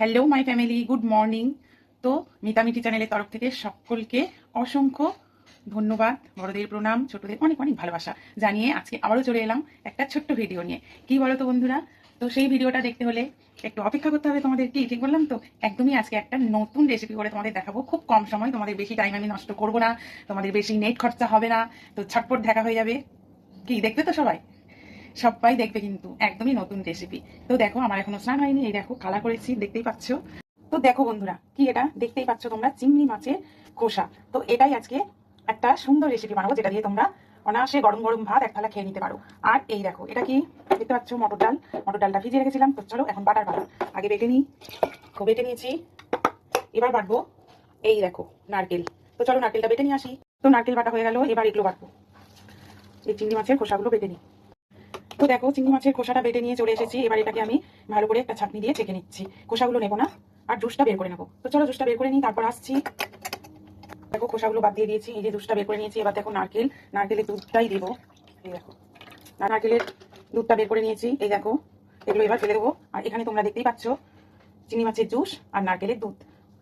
Hello my family good morning তো মিতামিটি চ্যানেলের তরফ থেকে সকলকে অসংখ্য ধন্যবাদ, বড়দের প্রণাম, ছোটদের অনেক অনেক ভালোবাসা জানিয়ে আজকে আবারও চলে এলাম একটা ছোট্ট ভিডিও নিয়ে। কি বলো তো বন্ধুরা? তো সেই ভিডিওটা দেখতে হলে একটু অপেক্ষা করতে হবে তোমাদের কি? ঠিক বললাম তো? একদমই আজকে একটা নতুন রেসিপি করে তোমাদের দেখাবো। খুব কম সময়, তোমাদের বেশি টাইম আমি নষ্ট করব না, তোমাদের বেশি নেট খরচা হবে না, তো ছটপট দেখা হয়ে যাবে। কি, দেখবে তো সবাই? সবাই দেখবে কিন্তু, একদমই নতুন রেসিপি তো দেখো, আমার এখনও স্নান হয়নি, এই দেখো কালা করেছি, দেখতেই পাচ্ছ। তো দেখো বন্ধুরা, কি এটা? দেখতেই পাচ্ছ তোমরা, চিংড়ি মাছের খোসা। তো এটাই আজকে একটা সুন্দর রেসিপি বানাবো, যেটা দিয়ে তোমরা অনায়াসে গরম গরম ভাত এক থালা খেয়ে নিতে পারো। আর এই দেখো, এটা কি? দেখতে পাচ্ছ, মটর ডাল। মটর ডালটা ভিজিয়ে রেখেছিলাম, তো চলো, এখন বাটার বাটা আগে বেটে নিই তো বেটে নিয়েছি। এবার বাটবো, এই দেখো, নারকেল। তো চলো, নারকেলটা বেটে নিয়ে আসি। তো নারকেল বাটা হয়ে গেল, এবার এগুলো বাটবো। এই চিংড়ি মাছের খোসাগুলো বেটে নিই। তো দেখো, চিংড়ি মাছের খোসাটা বেটে নিয়ে চলে এসেছি। এবার এটাকে আমি ভালো করে একটা ছাঁকনি দিয়ে ছেঁকে নিচ্ছি। খোসাগুলো নেব না, আর জুসটা বের করে নেব। তো চলো, জুসটা বের করে নিই, তারপর আসছি। দেখো, খোসাগুলো বাদ দিয়ে দিয়েছি, এই যে জুসটা বের করে নিয়েছি। এবার দেখো, নারকেল, নারকেলের দুধটাই দেবো। এই দেখো নারকেলের দুধটা বের করে নিয়েছি। এই দেখো, এগুলো এবার ফেলে দেবো। আর এখানে তোমরা দেখতেই পাচ্ছ, চিংড়ি মাছের জুস আর নারকেলের দুধ।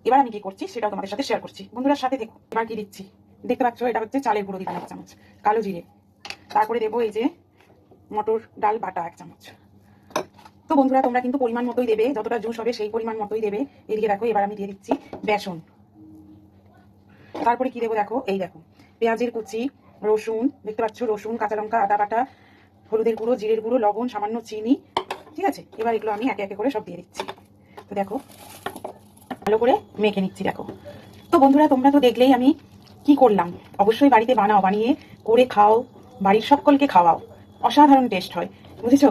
এবার আমি কি করছি, সেটাও তোমাদের সাথে শেয়ার করছি। বন্ধুরা, সাথে দেখো, এবার কি দিচ্ছি? দেখতে পাচ্ছ, এটা হচ্ছে চালের গুঁড়ো দিতে এক চামচ, কালো জিরে। তারপরে দেবো এই যে মটর, ডাল, বাটা এক চামচ। তো বন্ধুরা, তোমরা কিন্তু পরিমাণ মতোই দেবে, যতটা জুস হবে সেই পরিমাণ মতোই দেবে। এদিকে দেখো, এবার আমি দিয়ে দিচ্ছি বেসন। তারপরে কি দেবো দেখো? এই দেখো, পেঁয়াজের কুচি, রসুন, দেখতে পাচ্ছ? রসুন, কাঁচা লঙ্কা, আদা বাটা, হলুদের গুঁড়ো, জিরের গুঁড়ো, লবণ, সামান্য চিনি, ঠিক আছে? এবার এগুলো আমি একে একে করে সব দিয়ে দিচ্ছি। তো দেখো, ভালো করে মেখে নিচ্ছি, দেখো। তো বন্ধুরা, তোমরা তো দেখলেই আমি কি করলাম? অবশ্যই বাড়িতে বানাও, বানিয়ে করে খাও, বাড়ির সকলকে খাওয়াও। অসাধারণ টেস্ট হয়। বুঝেছ?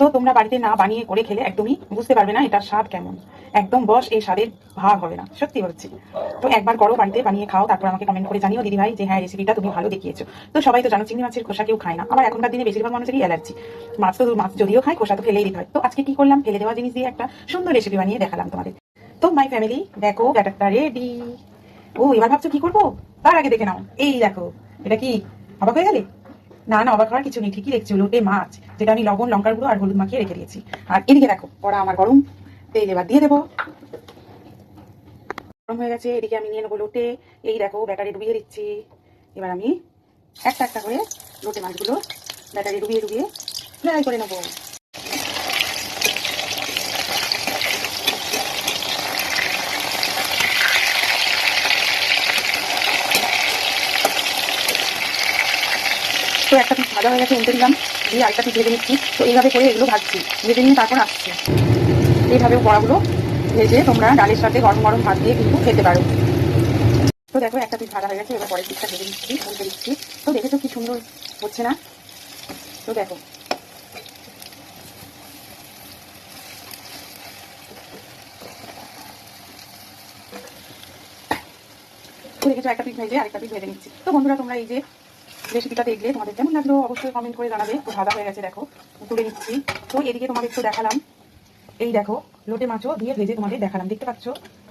তো তোমরা বাড়িতে না বানিয়ে করে খেলে একদমই বুঝতে পারবে না এটার স্বাদ কেমন। একদম বস, এই স্বাদের ভাগ হবে না। সত্যি বলছি। তো একবার করো বাড়িতে বানিয়ে খাও, তারপর আমাকে কমেন্ট করে জানিও দিদি ভাই যে হ্যাঁ রেসিপিটা তুমি ভালো দেখিয়েছো। তো সবাই তো জানো, চিংড়ি মাছের খোসা কেউ খায় না। আমার এখনকার দিনে বেশিরভাগ মানুষেরই অ্যালার্জি। মাছ তো মাছ যদিও খায়, খোসা তো ফেলেই দিতে হয়। তো আজকে কি করলাম? ফেলে দেওয়া জিনিস দিয়ে একটা সুন্দর রেসিপি বানিয়ে দেখালাম তোমাদের। তো মাই ফ্যামিলি দেখো, ব্যাটারটা রেডি ও, এবার ভাবছ কি করব? তার আগে দেখে নাও। এই দেখো, এটা কি, অবাক হয়ে গেলে? না না, অবাক হওয়ার কিছু নেই, ঠিকই দেখছি লোটে মাছ, যেটা আমি লবণ, লঙ্কার গুঁড়ো আর হলুদ মাখিয়ে রেখে দিয়েছি। আর এদিকে দেখো ওরা আমার গরম, তেল এবার দিয়ে দেবো। গরম হয়ে গেছে, এদিকে আমি নিয়ে নেব লোটে। এই দেখো, ব্যাটারি ডুবিয়ে দিচ্ছি। এবার আমি একটা একটা করে লোটে মাছগুলো ব্যাটারি ডুবিয়ে ডুবিয়ে ফ্রাই করে নেব। তো একটা পিস ভাজা হয়ে গেছে উল্টে দিলাম। দিয়ে আরেকটা পিস ভেজে নিচ্ছি। তো এইভাবে করে এগুলো ভাজছি। ভেজে নিয়ে তারপর আসছে। এইভাবে বড়াগুলো ভেজে তোমরা ডালের সাথে গরম গরম ভাত দিয়ে কিন্তু খেতে পারো। তো দেখো, একটা পিস ভাজা হয়ে গেছে, এবার পরের পিসটা ভেজে নিচ্ছি উল্টে দিচ্ছি তো দেখেছ কি সুন্দর হচ্ছে না? তো দেখো। তো দেখেছ, একটা পিস ভেজে আরেকটা পিস ভেজে নিচ্ছি। তো বন্ধুরা, তোমরা এই যে রেসিপিটা দেখলে তোমাদের কেমন লাগল অবশ্যই কমেন্ট করে জানাবে। তো ভাজা হয়ে গেছে, দেখো, তুলে নিচ্ছি। তো এদিকে তোমাদের একটু দেখালাম। এই দেখো, লোটে মাছও দিয়ে ভেজে তোমাদের দেখালাম, দেখতে পাচ্ছ?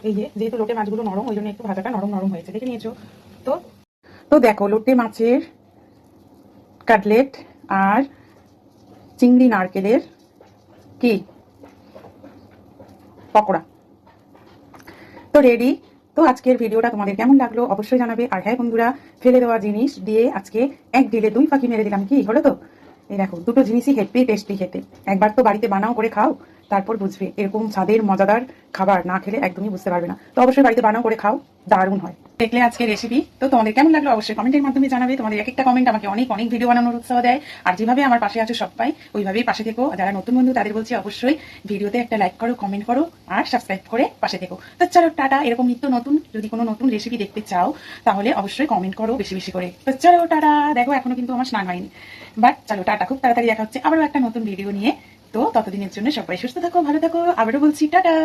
এই যে, যেহেতু লোটে মাছগুলো নরম, ওই জন্য একটু ভাজাটা নরম নরম হয়েছে, দেখে নিয়েছো? তো তো দেখো, লোটে মাছের কাটলেট আর চিংড়ি নারকেলের কি? পকোড়া। তো রেডি তো আজকের ভিডিওটা তোমাদের কেমন লাগল অবশ্যই জানাবে। আর হ্যাঁ বন্ধুরা, ফেলে দেওয়া জিনিস দিয়ে আজকে এক দিলে দুই ফাঁকি মেরে দিলাম, কি হলো তো? এই দেখো, দুটো জিনিসই হেপি টেস্টি খেতে। একবার তো বাড়িতে বানাও করে খাও তারপর বুঝবে, এরকম স্বাদের, মজাদার খাবার না খেলে একদমই বুঝতে পারবে না। তো অবশ্যই বাড়িতে বানাও, করে খাও, দারুণ হয়। দেখলে আজকে রেসিপি তো তোমাদের কেমন লাগল? অবশ্যই কমেন্টের মাধ্যমে জানাবে। তোমাদের এক একটা কমেন্ট আমাকে অনেক অনেক ভিডিও বানানোর উৎসাহ দেয়। আর যেভাবে আমার পাশে আছো সবাই, ওইভাবেই পাশে থেকো। যারা নতুন বন্ধু, তাদের বলছি অবশ্যই ভিডিওতে একটা লাইক করো কমেন্ট করো, আর সাবস্ক্রাইব করে পাশে থেকো। তো চলো, টাটা। এরকম নিত্য নতুন, যদি কোনো নতুন রেসিপি দেখতে চাও, তাহলে অবশ্যই কমেন্ট করো বেশি বেশি করে। তো চলো, টাটা। দেখো, এখনও কিন্তু আমার স্নান হয়নি। বাট চলো, টাটা। খুব তাড়াতাড়ি দেখা হচ্ছে আবারও একটা নতুন ভিডিও নিয়ে। তো ততদিনের জন্য সবাই সুস্থ থাকো ভালো থাকো। আবারও বলছি টাটা!